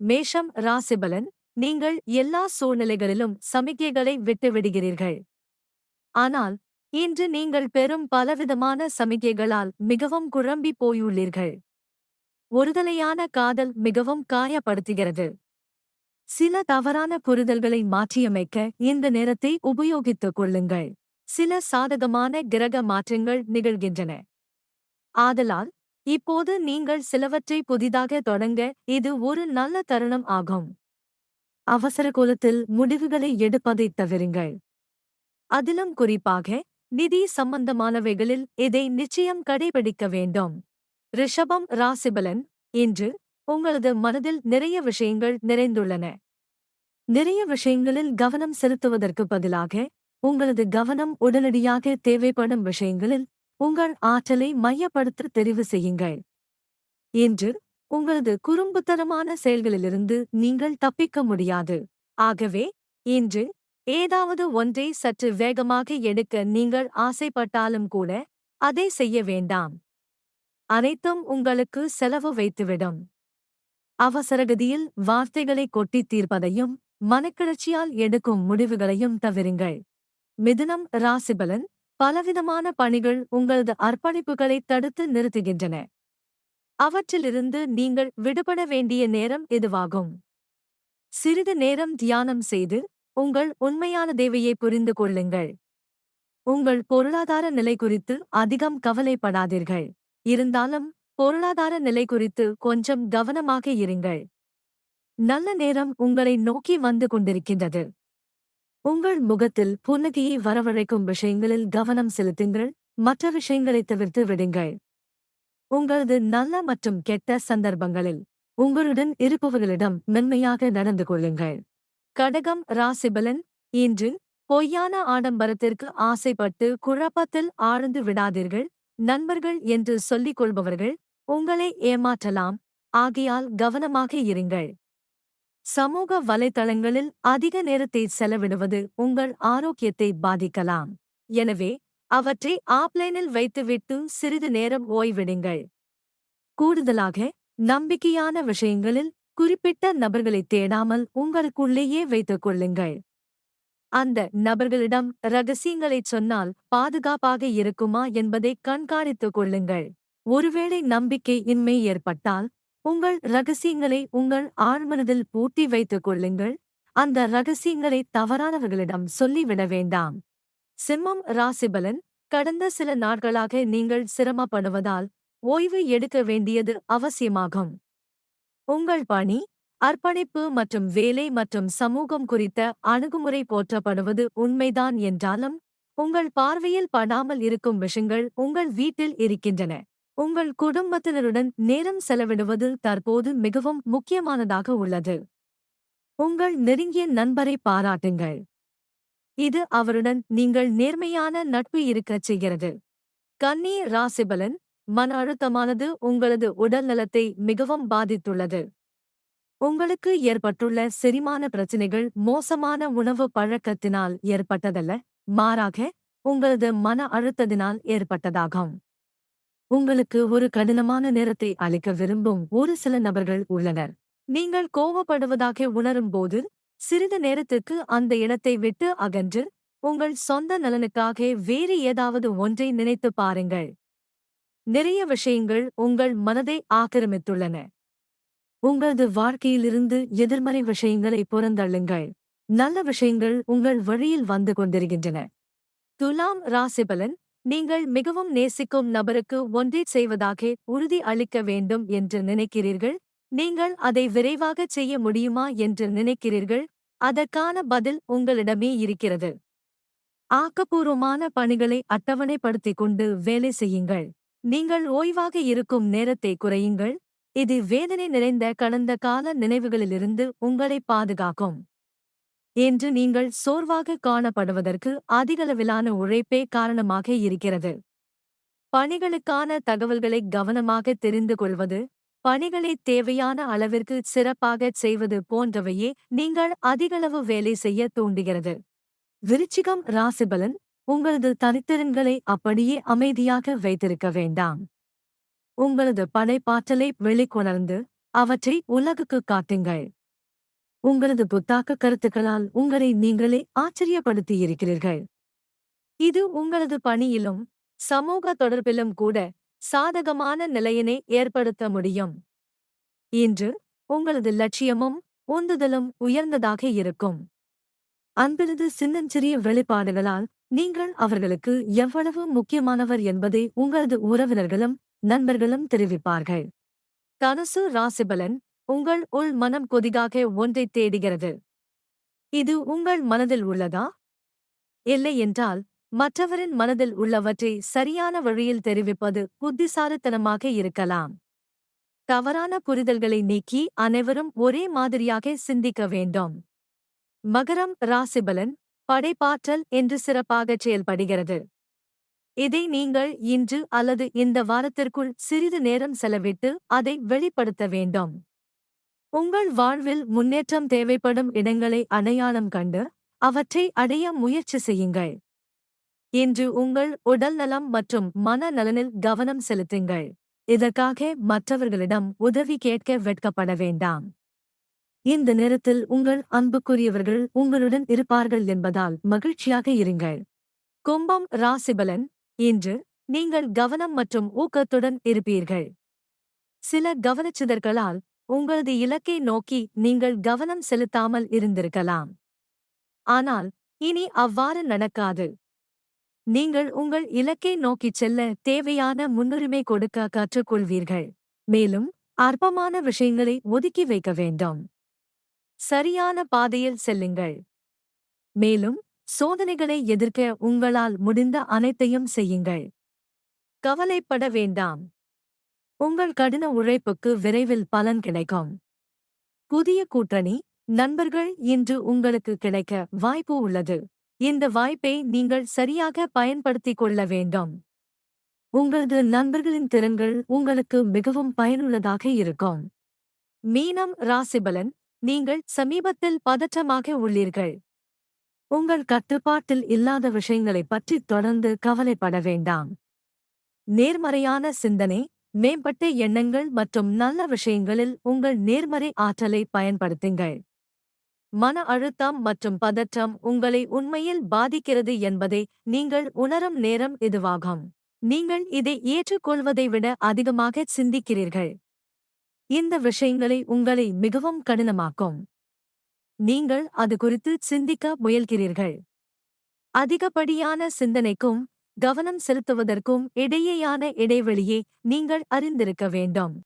மேஷம் ராசிபலன் நீங்கள் எல்லா சூழ்நிலைகளிலும் சமிக்கைகளை விட்டுவிடுகிறீர்கள். ஆனால் இன்று நீங்கள் பெறும் பலவிதமான சமிக்கைகளால் மிகவும் குழம்பி போயுள்ளீர்கள். ஒருதலையான காதல் மிகவும் காயப்படுத்துகிறது. சில தவறான புரிதல்களை மாற்றியமைக்க இந்த நேரத்தை உபயோகித்துக் கொள்ளுங்கள். சில சாதகமான கிரக மாற்றங்கள் நிகழ்கின்றன. ஆதலால் இப்போது நீங்கள் சிலவற்றை புதிதாக தொடங்க இது ஒரு நல்ல தருணம் ஆகும். அவசர கோலத்தில் முடிவுகளை எடுப்பதை தவிருங்கள். அதிலும் குறிப்பாக நிதி சம்பந்தமானவைகளில் இதை நிச்சயம் கடைபிடிக்க வேண்டும். ரிஷபம் ராசிபலன் இன்று உங்களது மனதில் நிறைய விஷயங்கள் நிறைந்துள்ளன. நிறைய விஷயங்களில் கவனம் செலுத்துவதற்கு பதிலாக உங்களது கவனம் உடனடியாக தேவைப்படும் விஷயங்களில் உங்கள் ஆற்றலை மையப்படுத்த தெரிவு செய்யுங்கள். இன்று உங்களது குறும்புத்தனமான செயல்களிலிருந்து நீங்கள் தப்பிக்க முடியாது. ஆகவே இன்று ஏதாவது ஒன்றை சற்று வேகமாக எடுக்க நீங்கள் ஆசைப்பட்டாலும் கூட அதை செய்ய வேண்டாம். அனைத்தும் உங்களுக்கு செலவு வைத்துவிடும். அவசரகதியில் வார்த்தைகளை கொட்டித் தீர்ப்பதையும் மனக்கிளர்ச்சியால் எடுக்கும் முடிவுகளையும் தவிருங்கள் மிதுனம் ராசிபலன் பலவிதமான பணிகள் உங்களது அர்ப்பணிப்புகளை தடுத்து நிறுத்துகின்றன. அவற்றிலிருந்து நீங்கள் விடுபட வேண்டிய நேரம் இதுவாகும். சிறிது நேரம் தியானம் செய்து உங்கள் உண்மையான தேவையை புரிந்து கொள்ளுங்கள். உங்கள் பொருளாதார நிலை குறித்து அதிகம் கவலைப்படாதீர்கள். இருந்தாலும் பொருளாதார நிலை குறித்து கொஞ்சம் கவனமாக இருங்கள். நல்ல நேரம் உங்களை நோக்கி வந்து கொண்டிருக்கின்றது. உங்கள் முகத்தில் புன்னகையை வரவழைக்கும் விஷயங்களில் கவனம் செலுத்துங்கள். மற்ற விஷயங்களை தவிர்த்து விடுங்கள். உங்களது நல்ல மற்றும் கெட்ட சந்தர்ப்பங்களில் உங்களுடன் இருப்பவர்களிடம் மென்மையாக நடந்து கொள்ளுங்கள். கடகம் ராசிபலன் இன்று பொய்யான ஆடம்பரத்திற்கு ஆசைப்பட்டு குழப்பத்தில் ஆழ்ந்து விடாதீர்கள். நண்பர்கள் என்று சொல்லிக் கொள்பவர்கள் உங்களை ஏமாற்றலாம். ஆகையால் கவனமாக இருங்கள். சமூக வலைத்தளங்களில் அதிக நேரத்தை செலவிடுவது உங்கள் ஆரோக்கியத்தை பாதிக்கலாம். எனவே அவற்றை ஆப்லைனில் வைத்துவிட்டு சிறிது நேரம் ஓய்விடுங்கள். கூடுதலாக நம்பிக்கையான விஷயங்களில் குறிப்பிட்ட நபர்களைத் தேடாமல் உங்களுக்குள்ளேயே வைத்துக் கொள்ளுங்கள். அந்த நபர்களிடம் ரகசியங்களைச் சொன்னால் பாதுகாப்பாக இருக்குமா என்பதை கண்காணித்துக் கொள்ளுங்கள். ஒருவேளை நம்பிக்கை இன்மை ஏற்பட்டால் உங்கள் ரகசியங்களை உங்கள் ஆழ்மனதில் பூட்டி வைத்துக் கொள்ளுங்கள். அந்த ரகசியங்களை தவறானவர்களிடம் சொல்லிவிட வேண்டாம். சிம்மம் ராசிபலன் கடந்த சில நாட்களாக நீங்கள் சிரமப்படுவதால் ஓய்வு எடுக்க வேண்டியது அவசியமாகும். உங்கள் பணி அர்ப்பணிப்பு மற்றும் வேலை மற்றும் சமூகம் குறித்த அணுகுமுறை போற்றப்படுவது உண்மைதான் என்றாலும் உங்கள் பார்வையில் படாமல் இருக்கும் விஷயங்கள் உங்கள் வீட்டில் இருக்கின்றன. உங்கள் குடும்பத்தினருடன் நேரம் செலவிடுவது தற்போது மிகவும் முக்கியமானதாக உள்ளது. உங்கள் நெருங்கிய நண்பரை பாராட்டுங்கள். இது அவருடன் நீங்கள் நேர்மையான நட்பு இருக்கச் செய்கிறது. கன்னி ராசிபலன் மன அழுத்தமானது உங்களது உடல் நலத்தை மிகவும் பாதித்துள்ளது. உங்களுக்கு ஏற்பட்டுள்ள செரிமான பிரச்சினைகள் மோசமான உணவு பழக்கத்தினால் ஏற்பட்டதல்ல மாறாக உங்களது மன அழுத்தத்தினால் ஏற்பட்டதாகும். உங்களுக்கு ஒரு கடினமான நேரத்தை அளிக்க விரும்பும் ஒரு சில நபர்கள் உள்ளனர். நீங்கள் கோவப்படுவதாக உணரும்போது சிறிது நேரத்துக்கு அந்த இடத்தை விட்டு அகன்று உங்கள் சொந்த நலனுக்காக வேறு ஏதாவது ஒன்றை நினைத்து பாருங்கள். நிறைய விஷயங்கள் உங்கள் மனதை ஆக்கிரமித்துள்ளன. உங்களது வாழ்க்கையிலிருந்து எதிர்மறை விஷயங்களை புறந்தள்ளுங்கள். நல்ல விஷயங்கள் உங்கள் வழியில் வந்து கொண்டிருக்கின்றன. துலாம் ராசிபலன் நீங்கள் மிகவும் நேசிக்கும் நபருக்கு ஒன்றை செய்வதாக உறுதி அளிக்க வேண்டும் என்று நினைக்கிறீர்கள்? நீங்கள் அதை விரைவாகச் செய்ய முடியுமா என்று நினைக்கிறீர்கள்? அதற்கான பதில் உங்களிடமே இருக்கிறது. ஆக்கப்பூர்வமான பணிகளை அட்டவணைப்படுத்திக் கொண்டு வேலை செய்யுங்கள். நீங்கள் ஓய்வாக இருக்கும் நேரத்தை குறையுங்கள். இது வேதனை நிறைந்த கடந்த கால நினைவுகளிலிருந்து உங்களை பாதுகாக்கும். என்று நீங்கள் சோர்வாக காணப்படுவதற்கு அதிகளவிலான உழைப்பே காரணமாக இருக்கிறது. பணிகளுக்கான தகவல்களை கவனமாக தெரிந்து கொள்வது பணிகளை தேவையான அளவிற்கு சிறப்பாகச் செய்வது போன்றவையே நீங்கள் அதிகளவு வேலை செய்ய தூண்டுகிறது. விருச்சிகம் ராசிபலன் உங்களது தனித்திறன்களை அப்படியே அமைதியாக வைத்திருக்க வேண்டாம். உங்களது படைப்பாற்றலை வெளிக்கொணர்ந்து அவற்றை உலகுக்கு காட்டுங்கள். உங்களது புத்தாக்க கருத்துக்களால் உங்களை நீங்களே ஆச்சரியப்படுத்தியிருக்கிறீர்கள். இது உங்களது பணியிலும் சமூக தொடர்பிலும் கூட சாதகமான நிலையினை ஏற்படுத்த முடியும். இன்று உங்களது லட்சியமும் உந்துதலும் உயர்ந்ததாக இருக்கும். அன்பிலது சின்னஞ்சிறிய வெளிப்பாடுகளால் நீங்கள் அவர்களுக்கு எவ்வளவு முக்கியமானவர் என்பதை உங்களது உறவினர்களும் நண்பர்களும் தெரிவிப்பார்கள். தனுசு ராசிபலன் உங்கள் உள் மனம் கொதிகாக ஒன்றை தேடுகிறது. இது உங்கள் மனதில் உள்ளதா? இல்லை என்றால் மற்றவரின் மனதில் உள்ளவற்றை சரியான வழியில் தெரிவிப்பது புத்திசாலித்தனமாக இருக்கலாம். தவறான புரிதல்களை நீக்கி அனைவரும் ஒரே மாதிரியாக சிந்திக்க வேண்டும். மகரம் ராசிபலன் படைப்பாற்றல் என்று சிறப்பாகச் செயல்படுகிறது. இதை நீங்கள் இன்று அல்லது இந்த வாரத்திற்குள் சிறிது நேரம் செலவிட்டு அதை வெளிப்படுத்த வேண்டும். உங்கள் வாழ்வில் முன்னேற்றம் தேவைப்படும் இடங்களை அடையாளம் கண்டு அவற்றை அடைய முயற்சி செய்யுங்கள். இன்று உங்கள் உடல்நலம் மற்றும் மனநலனில் கவனம் செலுத்துங்கள். இதற்காக மற்றவர்களிடம் உதவி கேட்க வெட்கப்பட வேண்டாம். இந்த நேரத்தில் உங்கள் அன்புக்குரியவர்கள் உங்களுடன் இருப்பார்கள் என்பதால் மகிழ்ச்சியாக இருங்கள். கும்பம் ராசிபலன் இன்று நீங்கள் கவனம் மற்றும் ஊக்கத்துடன் இருப்பீர்கள். சில கவனச்சிதற்களால் உங்களது இலக்கை நோக்கி நீங்கள் கவனம் செலுத்தாமல் இருந்திருக்கலாம். ஆனால் இனி அவ்வாறு நடக்காது. நீங்கள் உங்கள் இலக்கை நோக்கிச் செல்ல தேவையான முன்னுரிமை கொடுக்க கற்றுக்கொள்வீர்கள். மேலும் அற்பமான விஷயங்களை ஒதுக்கி வைக்க வேண்டும். சரியான பாதையில் செல்லுங்கள். மேலும் சோதனைகளை எதிர்க்க உங்களால் முடிந்த அனைத்தையும் செய்யுங்கள். கவலைப்பட வேண்டாம். உங்கள் கடின உழைப்புக்கு விரைவில் பலன் கிடைக்கும். புதிய கூட்டணி நண்பர்கள் இன்று உங்களுக்கு கிடைக்க வாய்ப்பு உள்ளது. இந்த வாய்ப்பை நீங்கள் சரியாக பயன்படுத்திக் கொள்ள வேண்டும். உங்களது நண்பர்களின் திறன்கள் உங்களுக்கு மிகவும் பயனுள்ளதாக இருக்கும். மீனம் ராசிபலன் நீங்கள் சமீபத்தில் பதற்றமாக உள்ளீர்கள். உங்கள் கட்டுப்பாட்டில் இல்லாத விஷயங்களைப் பற்றி தொடர்ந்து கவலைப்பட வேண்டாம். நேர்மறையான சிந்தனை மேம்பட்ட எண்ணங்கள் மற்றும் நல்ல விஷயங்களில் உங்கள் நேர்மறை ஆற்றலை பயன்படுத்துங்கள். மன அழுத்தம் மற்றும் பதற்றம் உங்களை உண்மையில் பாதிக்கிறது என்பதை நீங்கள் உணரும் நேரம் இதுவாகும். நீங்கள் இதை ஏற்றுக்கொள்வதை விட அதிகமாக சிந்திக்கிறீர்கள். இந்த விஷயங்களை உங்களை மிகவும் கடினமாக்கும். நீங்கள் அது குறித்து சிந்திக்க முயல்கிறீர்கள். அதிகப்படியான சிந்தனைக்கும் கவனம் செலுத்துவதற்கும் இடையேயான இடைவெளியை நீங்கள் அறிந்திருக்க வேண்டும்.